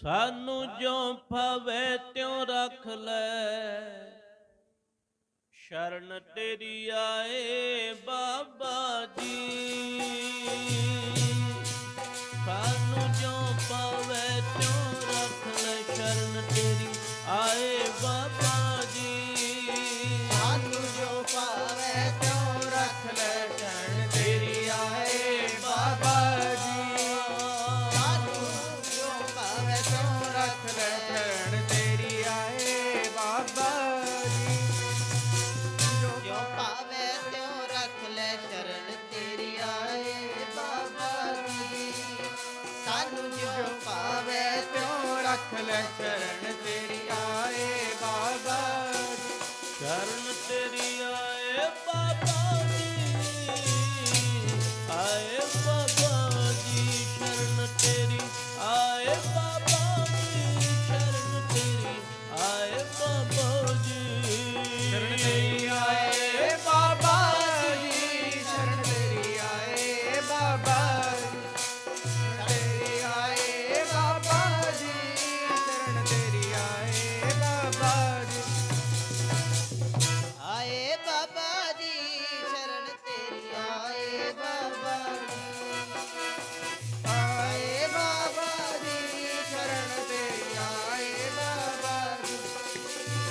ਸਾਨੂੰ ਜੋ ਭਾਵੇ ਤਿਉ ਰੱਖ ਲੈ ਸ਼ਰਨ ਤੇਰੀ ਆਏ ਬਾ day.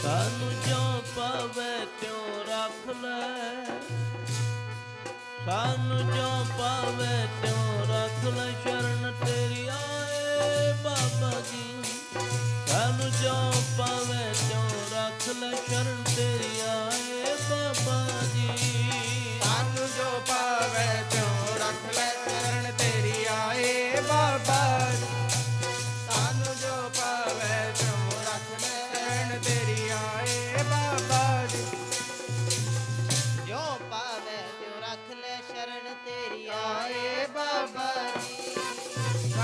ਸਾਨੂੰ ਜੋ ਪਾਵੇ ਤਿਉ ਰੱਖ ਲੈ ਸਾਨੂੰ ਜੋ ਪਾਵੇ ਤਿਉ